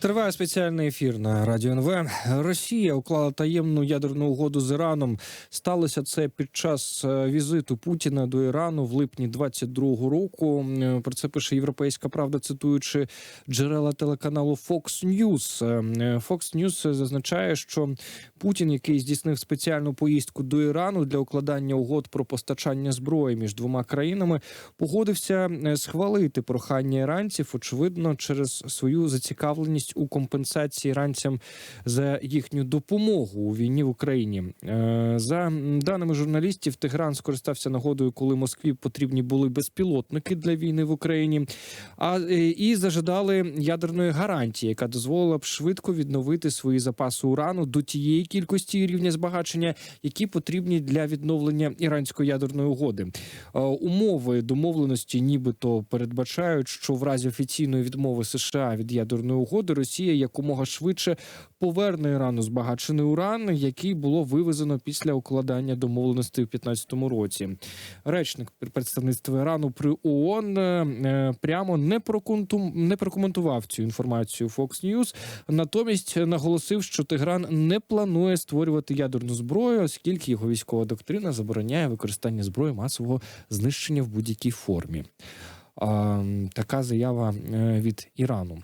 Триває спеціальний ефір на радіо НВ. Росія уклала таємну ядерну угоду з Іраном. Сталося це під час е, візиту Путіна до Ірану в липні 22-го року. Е, Про це пише Європейська Правда, цитуючи джерела телеканалу Fox News. Е, Fox News зазначає, що Путін, який здійснив спеціальну поїздку до Ірану для укладання угод про постачання зброї між двома країнами, погодився схвалити прохання іранців, очевидно, через свою зацікавленість у компенсації іранцям за їхню допомогу у війні в Україні. Е, За даними журналістів, Тегран скористався нагодою, коли Москві потрібні були безпілотники для війни в Україні. А е, і зажадали ядерної гарантії, яка дозволила б швидко відновити свої запаси урану до тієї кількості рівня збагачення, які потрібні для відновлення іранської ядерної угоди. Е, Умови домовленості, нібито передбачають, що в разі офіційної відмови США від ядерної угоди Росія якомога швидше поверне Ірану збагачений уран, який було вивезено після укладання домовленостей у 2015 році. Речник представництва Ірану при ООН е, прямо не не прокоментував цю інформацію Fox News, натомість наголосив, що Тегран не планує створювати ядерну зброю, оскільки його військова доктрина забороняє використання зброї масового знищення в будь-якій формі. Така заява е, від Ірану.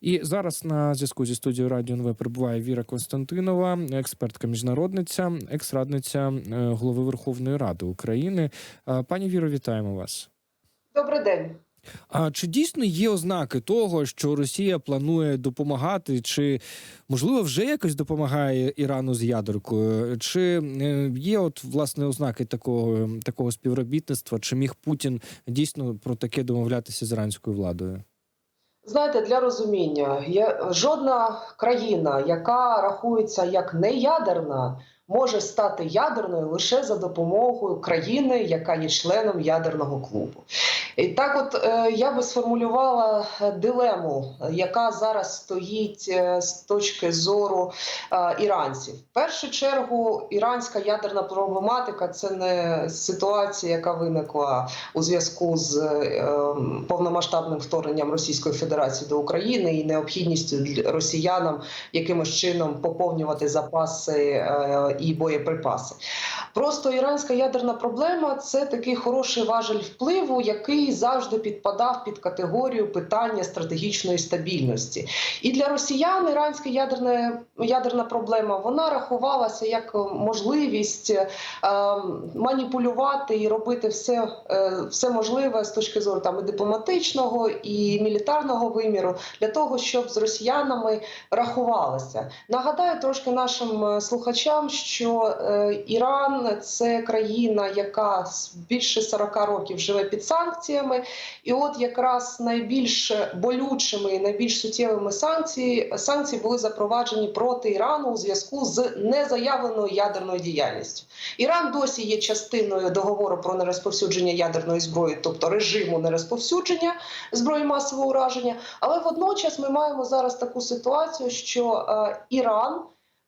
І зараз на зв'язку зі студією Радіо НВ перебуває Віра Константинова, експертка міжнародниця, екс-радниця е, голови Верховної Ради України. Пані Віро, вітаємо вас. Добрий день. А чи дійсно є ознаки того, що Росія планує допомагати, чи можливо вже якось допомагає Ірану з ядеркою? Чи е, є от власне ознаки такого, такого співробітництва? Чи міг Путін дійсно про таке домовлятися з іранською владою? Знаєте, для розуміння, є жодна країна, яка рахується як неядерна, може стати ядерною лише за допомогою країни, яка є членом ядерного клубу. І так, от е, я би сформулювала е, дилему, яка зараз стоїть е, з точки зору іранців. В першу чергу, іранська ядерна проблематика це не ситуація, яка виникла у зв'язку з е, повномасштабним вторгненням Російської Федерації до України і необхідністю росіянам якимось чином поповнювати запаси і боєприпаси. Просто іранська ядерна проблема це такий хороший важель впливу, який завжди підпадав під категорію питання стратегічної стабільності. І для росіян іранська ядерна ядерна проблема вона рахувалася як можливість е, маніпулювати і робити все, е, все можливе з точки зору там і дипломатичного і мілітарного виміру для того, щоб з росіянами рахувалися. Нагадаю трошки нашим е, слухачам, що е, Іран це країна, яка більше 40 років живе під санкціями, і от якраз найбільш болючими і найбільш суттєвими санкції санкції були запроваджені проти Ірану у зв'язку з незаявленою ядерною діяльністю. Іран досі є частиною договору про нерозповсюдження ядерної зброї, тобто режиму нерозповсюдження зброї масового ураження. Але водночас ми маємо зараз таку ситуацію, що е, Іран.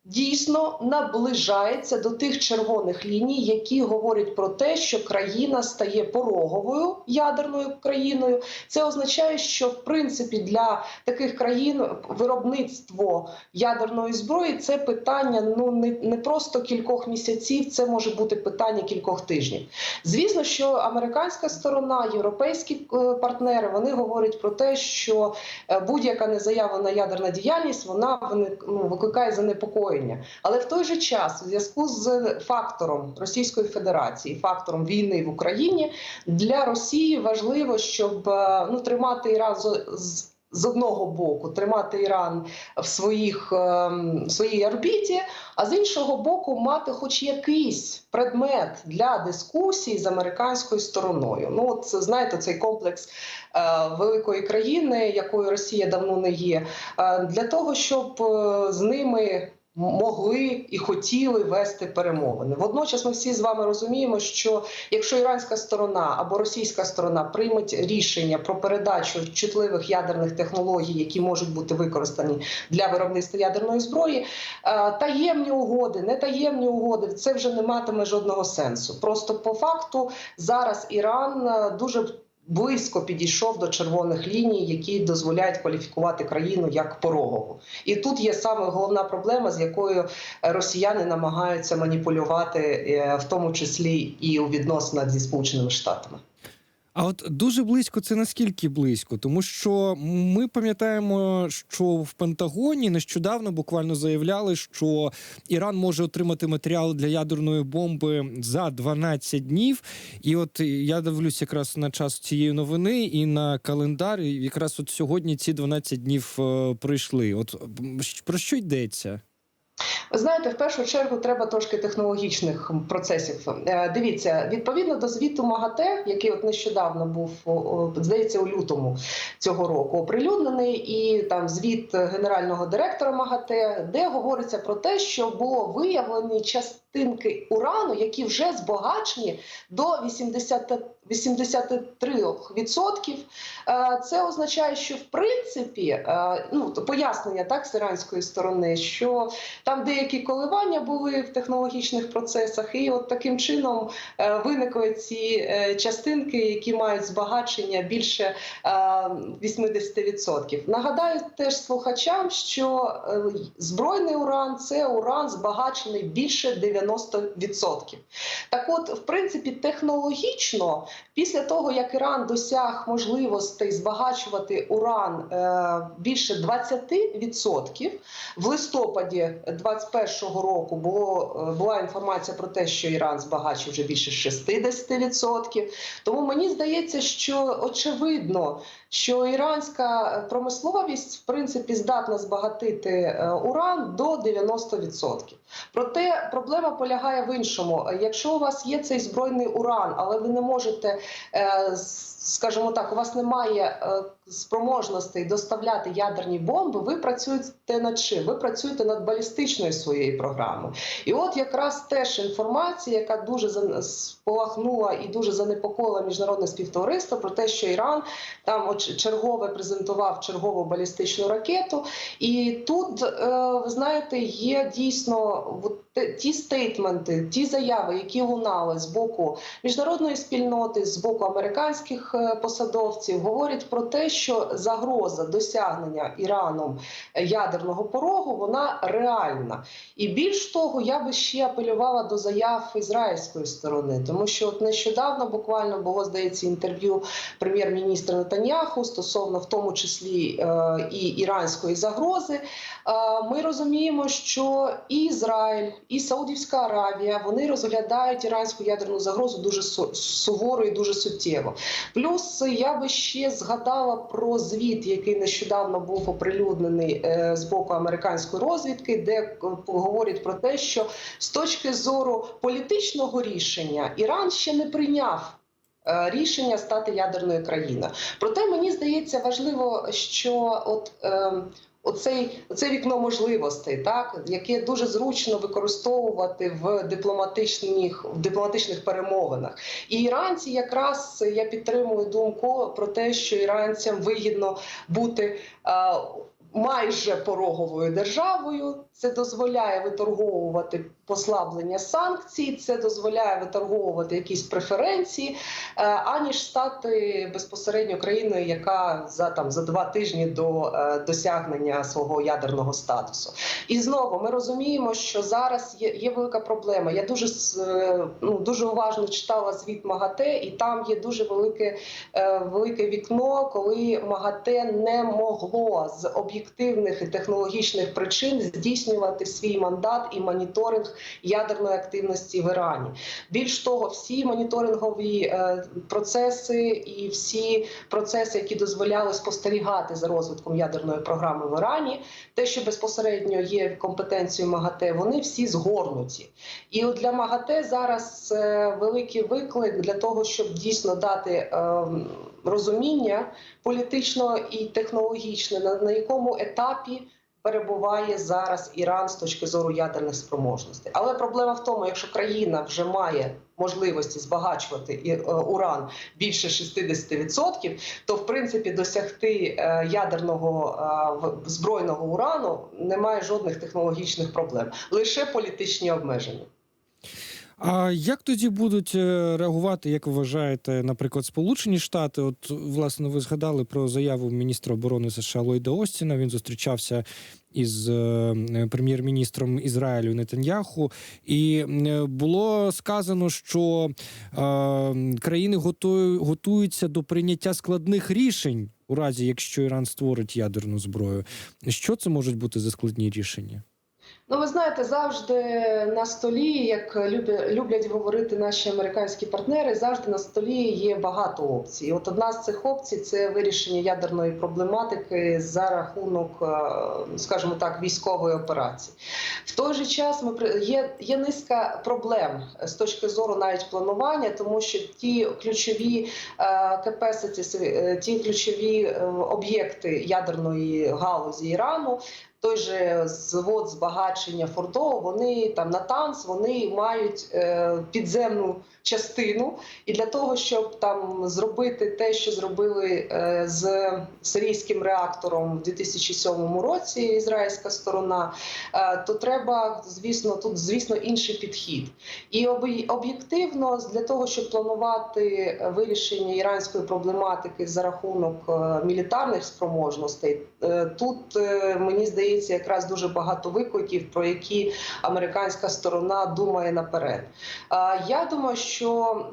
Дійсно наближається до тих червоних ліній, які говорять про те, що країна стає пороговою ядерною країною. Це означає, що в принципі для таких країн виробництво ядерної зброї це питання ну не, не просто кількох місяців, це може бути питання кількох тижнів. Звісно, що американська сторона, європейські е, партнери вони говорять про те, що е, будь-яка незаявлена ядерна діяльність вона ну, викликає занепокоєння. Але в той же час, у зв'язку з фактором Російської Федерації, фактором війни в Україні, для Росії важливо, щоб е, ну тримати Іран з. з одного боку тримати Іран в своїх ем, в своїй орбіті, а з іншого боку, мати хоч якийсь предмет для дискусії з американською стороною. Ну, от знаєте, цей комплекс е, великої країни, якою Росія давно не є, е, для того, щоб е, з ними могли і хотіли вести перемовини. Водночас ми всі з вами розуміємо, що якщо іранська сторона або російська сторона прийметь рішення про передачу чутливих ядерних технологій, які можуть бути використані для виробництва ядерної зброї, е, таємні угоди, не таємні угоди, це вже не матиме жодного сенсу. Просто по факту зараз Іран е, дуже близько підійшов до червоних ліній, які дозволяють кваліфікувати країну як порогову. І тут є саме головна проблема, з якою росіяни намагаються маніпулювати, е, в тому числі і у відносинах зі сполученими штатами. А от дуже близько це наскільки близько? Тому що ми пам'ятаємо, що в Пентагоні нещодавно буквально заявляли, що Іран може отримати матеріал для ядерної бомби за 12 днів. І от я дивлюсь якраз на час цієї новини і на календар. І якраз от сьогодні ці 12 днів е, пройшли. От про що йдеться? Знаєте, в першу чергу треба трошки технологічних процесів. Е, Дивіться, відповідно до звіту МАГАТЕ, який от нещодавно був здається у лютому цього року, оприлюднений, і там звіт генерального директора МАГАТЕ, де говориться про те, що було виявлені частинки урану, які вже збагачені до 80 83%. Е, Це означає, що в принципі, е, ну пояснення так з іранської сторони, що там деякі коливання були в технологічних процесах, і от таким чином е, виникли ці частинки, які мають збагачення більше е, 80%. Нагадаю теж слухачам, що збройний уран це уран збагачений більше 90%. Так, от, в принципі, технологічно, після того як Іран досяг можливостей збагачувати уран е, більше 20%, в листопаді 21-го року було е, була інформація про те, що Іран збагачив вже більше 60%. Тому мені здається, що очевидно, що іранська промисловість в принципі здатна збагатити е, уран до 90%. Проте проблема полягає в іншому. Якщо у вас є цей збройний уран, але ви не можете, е, скажімо так, у вас немає е, спроможностей доставляти ядерні бомби, ви працюєте над чим? Ви працюєте над балістичною своєю програмою. І от якраз теж інформація, яка дуже сполахнула і дуже занепокоїла міжнародне співтовариство про те, що Іран там чергове презентував чергову балістичну ракету. І тут, е, ви знаєте, є дійсно ті стейтменти, ті заяви, які лунали з боку міжнародної спільноти, з боку американських е, посадовців, говорять про те, що загроза досягнення Іраном е, ядерного порогу вона реальна. І більш того, я би ще апелювала до заяв ізраїльської сторони, тому що от нещодавно буквально було здається інтерв'ю прем'єр-міністра Нетаньяху стосовно в тому числі е, і іранської загрози. Ми розуміємо, що і Ізраїль, і Саудівська Аравія вони розглядають іранську ядерну загрозу дуже суворо і дуже суттєво. Плюс я би ще згадала про звіт, який нещодавно був оприлюднений е, з боку американської розвідки, де е, говорять про те, що з точки зору політичного рішення Іран ще не прийняв. е, Рішення стати ядерною країною. Проте мені здається важливо, що от е, оцей, оце вікно можливостей, так яке дуже зручно використовувати в дипломатичних в дипломатичних перемовинах. І іранці, якраз я підтримую думку про те, що іранцям вигідно бути. е, Майже пороговою державою це дозволяє виторговувати послаблення санкцій, це дозволяє виторговувати якісь преференції, е, аніж стати безпосередньо країною, яка за там за два тижні до е, досягнення свого ядерного статусу. І знову ми розуміємо, що зараз є, є велика проблема. Я дуже е, ну дуже уважно читала звіт МАГАТЕ, і там є дуже велике, велике вікно, коли МАГАТЕ не могло з об'єктивних і технологічних причин здійснювати свій мандат і моніторинг ядерної активності в Ірані. Більш того, всі моніторингові е, процеси і всі процеси, які дозволяли спостерігати за розвитком ядерної програми в Ірані, те, що безпосередньо є компетенцією МАГАТЕ, вони всі згорнуті. І от для МАГАТЕ зараз е, великий виклик для того, щоб дійсно дати е, розуміння політично і технологічне, на якому етапі. Перебуває зараз Іран з точки зору ядерних спроможностей, але проблема в тому, якщо країна вже має можливості збагачувати е, уран більше 60%, то в принципі досягти е, ядерного е, збройного урану немає жодних технологічних проблем, лише політичні обмеження. А як тоді будуть е, реагувати, як ви вважаєте, наприклад, Сполучені Штати? От власне ви згадали про заяву міністра оборони США Ллойда Остіна. Він зустрічався із е, прем'єр-міністром Ізраїлю Нетаньяху, і було сказано, що е, країни готую, готуються до прийняття складних рішень у разі, якщо Іран створить ядерну зброю. Що це можуть бути за складні рішення? Ну, ви знаєте, завжди на столі, як люблять говорити наші американські партнери, завжди на столі є багато опцій. І От одна з цих опцій це вирішення ядерної проблематики за рахунок, е, скажімо так, військової операції. В той же час ми є, є низка проблем з точки зору навіть планування, тому що ті ключові е, capacity, е, ті ключові об'єкти ядерної галузі Ірану той же звод збагачення фортово, вони там на танц, вони мають е, підземну частину. І для того, щоб там зробити те, що зробили е, з сирійським реактором в 2007 році, ізраїльська сторона, е, то треба, звісно, тут звісно інший підхід. І об'єктивно для того, щоб планувати вирішення іранської проблематики за рахунок е, мілітарних спроможностей, тут мені здається якраз дуже багато викликів, про які американська сторона думає наперед. Я думаю, що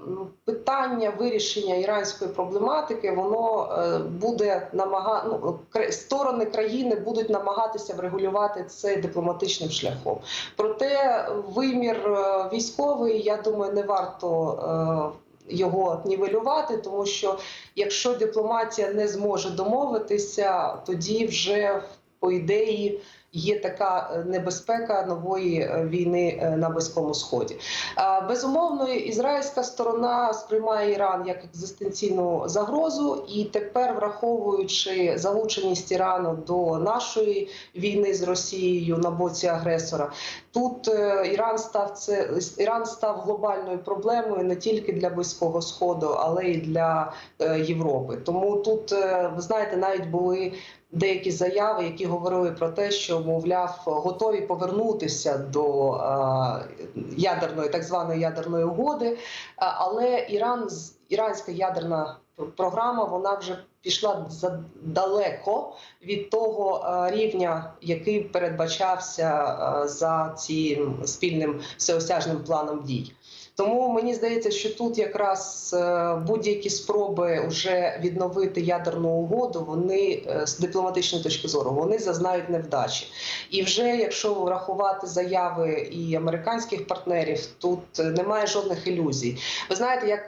м, питання вирішення іранської проблематики воно е, буде намага... ну, сторони країни будуть намагатися врегулювати це дипломатичним шляхом. Проте вимір е, військовий, я думаю, не варто. е, Його нівелювати, тому що якщо дипломатія не зможе домовитися, тоді вже по ідеї є така е, небезпека нової е, війни е, на близькому сході. Безумовно, ізраїльська сторона сприймає Іран як екзистенційну загрозу, і тепер, враховуючи залученість Ірану до нашої війни з Росією на боці агресора, тут е, Іран став це Іран став глобальною проблемою не тільки для близького сходу, але й для е, Європи. Тому тут е, ви знаєте, навіть були деякі заяви, які говорили про те, що мовляв готові повернутися до ядерної, так званої ядерної угоди. Але Іран іранська ядерна програма вона вже пішла далеко від того е, рівня, який передбачався е, за цим спільним всеосяжним планом дій. Тому мені здається, що тут якраз е, будь-які спроби вже відновити ядерну угоду, вони е, з дипломатичної точки зору вони зазнають невдачі. І вже якщо врахувати заяви і американських партнерів, тут е, немає жодних ілюзій. Ви знаєте, як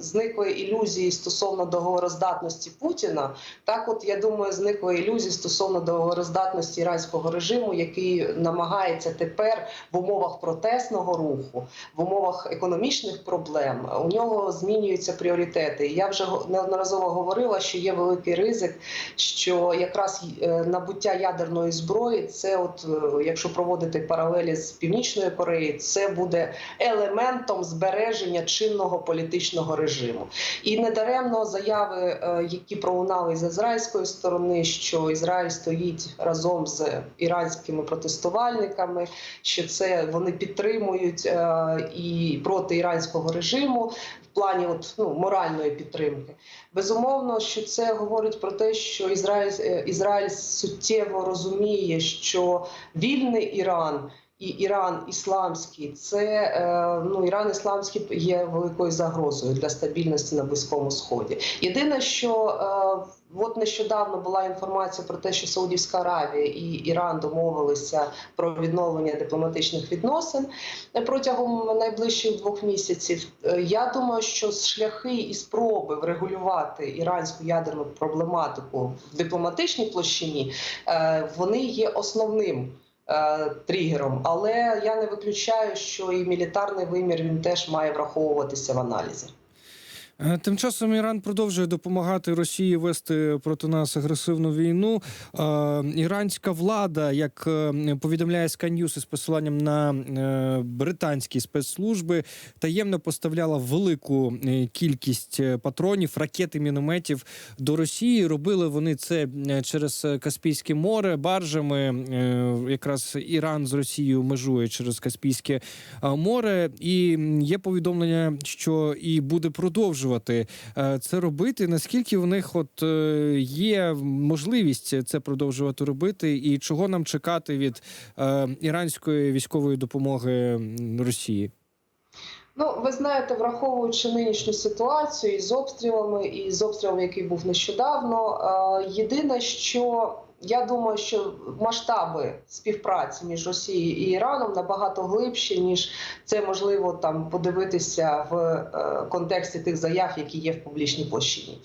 зникли ілюзії стосовно договороздатності Путіна, так от я думаю, зникли ілюзії стосовно договороздатності іранського режиму, який намагається тепер в умовах протестного руху, в умовах економічних проблем, у нього змінюються пріоритети. Я вже неодноразово говорила, що є великий ризик, що якраз е, набуття ядерної зброї, це, от е, якщо проводити паралелі з північною Кореєю, це буде елементом збереження чинного політичного режиму. І недаремно заяви, е, які пролунали з ізраїльської сторони, що Ізраїль стоїть разом з іранськими протестувальниками, що це вони підтримують е, проти іранського режиму в плані от, ну, моральної підтримки. Безумовно, що це говорить про те, що Ізраїль, е, Ізраїль суттєво розуміє, що вільний Іран. І Іран ісламський це е, ну Іран ісламський є великою загрозою для стабільності на близькому сході. Єдине, що е, от нещодавно була інформація про те, що Саудівська Аравія і Іран домовилися про відновлення дипломатичних відносин протягом найближчих двох місяців. Е, Я думаю, що шляхи і спроби врегулювати іранську ядерну проблематику в дипломатичній площині вони є основним. Е, Тригером, але я не виключаю, що і мілітарний вимір він теж має враховуватися в аналізі. Е, Тим часом Іран продовжує допомагати Росії вести проти нас агресивну війну. Е, Іранська влада, як е, повідомляє News із посиланням на британські спецслужби, таємно поставляла велику кількість патронів, ракет і мінометів до Росії. Робили вони це через Каспійське море баржами. Якраз Іран з Росією межує через Каспійське море, і є повідомлення, що і буде продовжувати е, це робити. Наскільки в них от е, є можливість це продовжувати робити, і чого нам чекати від е, іранської військової допомоги Росії? Ну, ви знаєте, враховуючи нинішню ситуацію із обстрілами, і з обстрілом, який був нещодавно, єдине, що я думаю, що масштаби співпраці між Росією і Іраном набагато глибші, ніж це можливо там подивитися в е, контексті тих заяв, які є в публічній площині.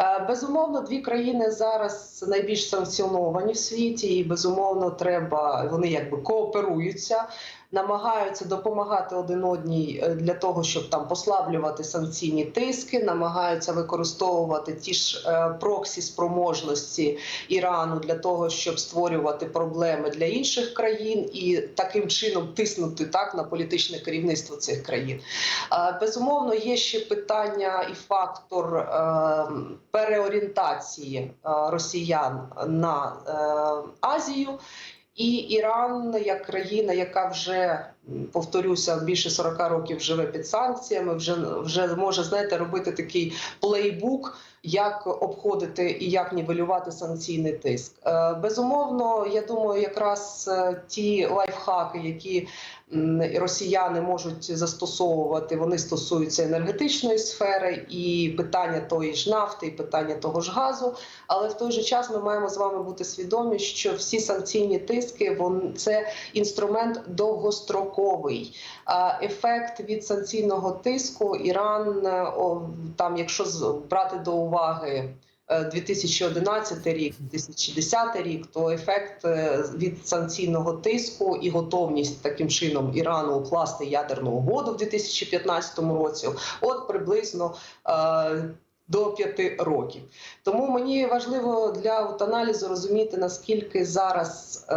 Е, Безумовно, дві країни зараз найбільш санкціоновані в світі, і безумовно, треба вони якби кооперуються намагаються допомагати один одній е, для того, щоб там послаблювати санкційні тиски, намагаються використовувати ті ж е, проксі спроможності Ірану для того, щоб створювати проблеми для інших країн і таким чином тиснути так на політичне керівництво цих країн. Е, Безумовно, є ще питання і фактор переорієнтації росіян на Азію. І Іран, як країна, яка вже повторюся, більше 40 років живе під санкціями, вже вже може знаєте робити такий плейбук, як обходити і як нівелювати санкційний тиск. Е, безумовно, я думаю, якраз е, ті лайфхаки, які росіяни можуть застосовувати, вони стосуються енергетичної сфери і питання тої ж нафти, і питання того ж газу. Але в той же час ми маємо з вами бути свідомі, що всі санкційні тиски вон це інструмент довгостроковий. Ефект від санкційного тиску Іран е, там, якщо брати до уваги. Е, 2011 рік, 2010 рік, то ефект е, від санкційного тиску і готовність таким чином Ірану укласти ядерну угоду в 2015 році, от приблизно е, до п'яти років. Тому мені важливо для от аналізу розуміти наскільки зараз е,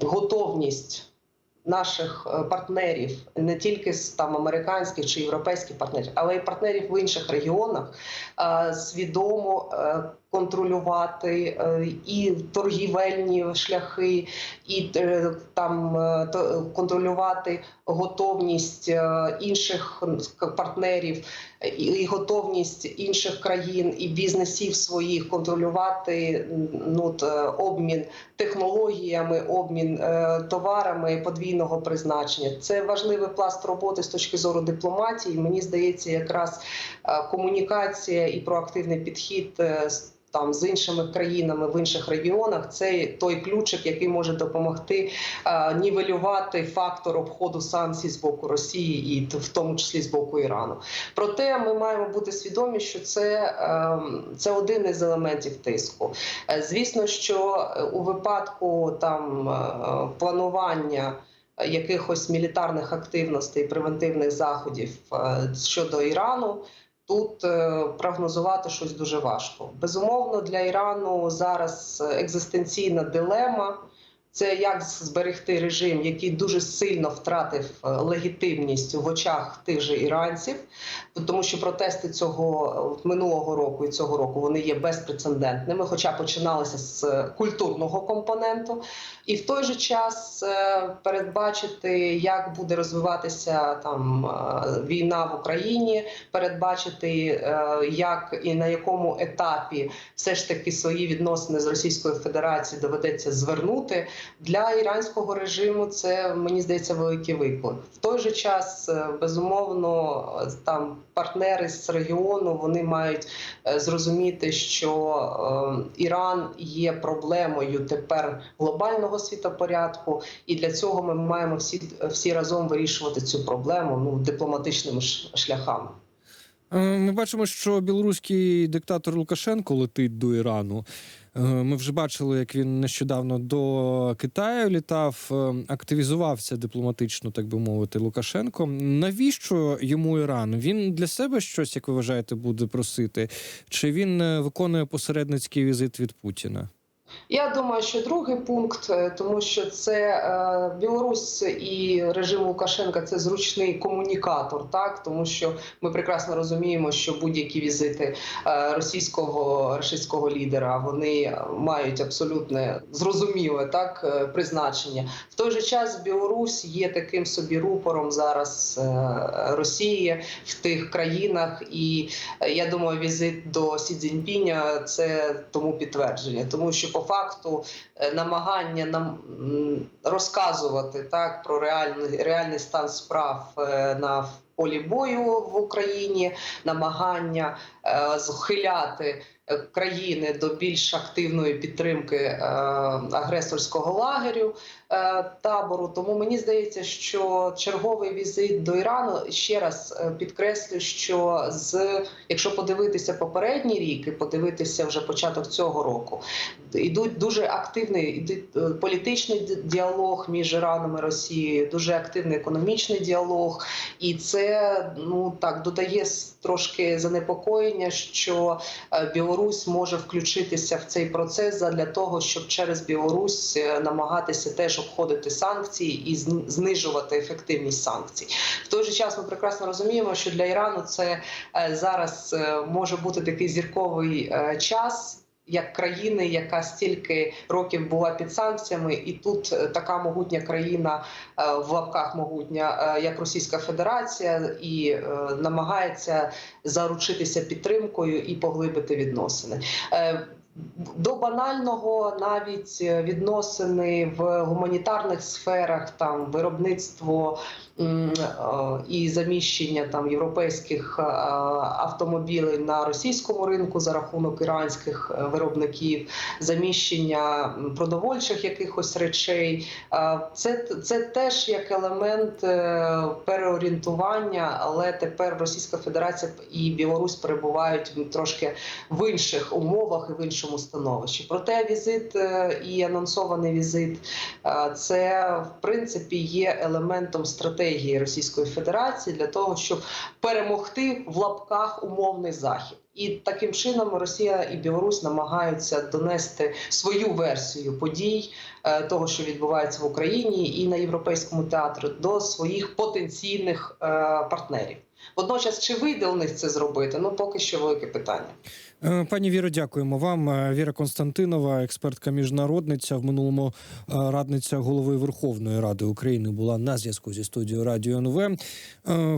готовність наших е, партнерів, не тільки з там американських чи європейських партнерів, але й партнерів в інших регіонах, е, свідомо е, контролювати е, і торгівельні шляхи, і е, там е, контролювати готовність інших партнерів і- готовність інших країн і бізнесів своїх контролювати ну, обмін технологіями, обмін товарами подвійного призначення. Це важливий пласт роботи з точки зору дипломатії. Мені здається, якраз комунікація і проактивний підхід. Е, Там з іншими країнами в інших регіонах це той ключик, який може допомогти е, нівелювати фактор обходу санкцій з боку Росії, і в тому числі з боку Ірану. Проте ми маємо бути свідомі, що це, ем, це один із елементів тиску. Е, Звісно, що е, у випадку там е, планування. е, Якихось мілітарних активностей, превентивних заходів е, щодо Ірану, тут е, прогнозувати щось дуже важко. Безумовно, для Ірану зараз екзистенційна дилема. Це як зберегти режим, який дуже сильно втратив е, легітимність в очах тих же іранців, тому що протести цього минулого року і цього року вони є безпрецедентними, хоча починалися з е, культурного компоненту, і в той же час е, передбачити, як буде розвиватися там е, війна в Україні, передбачити, е, як і на якому етапі все ж таки свої відносини з Російською Федерацією доведеться звернути для іранського режиму. Це мені здається великий виклик. В той же час, безумовно, там партнери з регіону вони мають зрозуміти, що Іран є проблемою тепер глобального світопорядку, і для цього ми маємо всі, всі разом вирішувати цю проблему ну дипломатичними шляхами. Е, Ми бачимо, що білоруський диктатор Лукашенко летить до Ірану. Е, Ми вже бачили, як він нещодавно до Китаю літав, е, активізувався дипломатично, так би мовити, Лукашенко. Навіщо йому Іран? Він для себе щось, як ви вважаєте, буде просити? Чи він виконує посередницький візит від Путіна? Я думаю, що другий пункт, е, тому що це е, Білорусь і режим Лукашенка це зручний комунікатор, так? Тому що ми прекрасно розуміємо, що будь-які візити е, російського рашистського лідера вони мають абсолютне зрозуміле так призначення. В той же час Білорусь є таким собі рупором зараз Росії в тих країнах, і я думаю, візит до Сі Цзіньпіня – це тому підтвердження, тому що факту е, намагання нам розказувати так про реальний реальний стан справ е, на полі бою в Україні, намагання е, схиляти е, країни до більш активної підтримки е, агресорського лагерю е, табору. Тому мені здається, що черговий візит до Ірану ще раз е, підкреслю, що з якщо подивитися попередній рік і подивитися вже початок цього року, ідуть дуже активний політичний діалог між Іраном і Росією, дуже активний економічний діалог, і це ну так додає трошки занепокоєння, що е, Білорусь може включитися в цей процес для того, щоб через Білорусь е, намагатися теж обходити санкції і зн- знижувати ефективність санкцій. В той же час ми прекрасно розуміємо, що для Ірану це е, зараз е, може бути такий зірковий час. Як країни, яка стільки років була під санкціями, і тут е, така могутня країна е, в лапках могутня, е, як Російська Федерація, і намагається заручитися підтримкою і поглибити відносини. До банального навіть відносини в гуманітарних сферах, там виробництво і заміщення там європейських автомобілів на російському ринку за рахунок іранських е, виробників, заміщення продовольчих якихось речей. Це, це теж як елемент е, переорієнтування, але тепер Російська Федерація і Білорусь перебувають трошки в інших умовах і в іншому становищі. Проте візит е, і анонсований візит це в принципі є елементом стратегії Російської Федерації для того, щоб перемогти в лапках умовний захід. І таким чином Росія і Білорусь намагаються донести свою версію подій е, того, що відбувається в Україні і на європейському театрі, до своїх потенційних е, партнерів. Водночас, чи вийде у них це зробити? Ну поки що велике питання. Е, Пані Віро, дякуємо вам. Е, Віра Константинова, експертка міжнародниця, в минулому е, радниця голови Верховної Ради України, була на зв'язку зі студією Радіо НВ.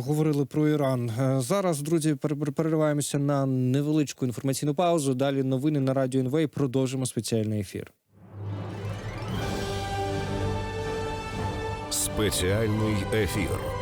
Говорили про Іран. Зараз, друзі, пер- пер- перериваємося на невеличку інформаційну паузу. Далі новини на Радіо НВ і продовжимо спеціальний ефір. Спеціальний ефір.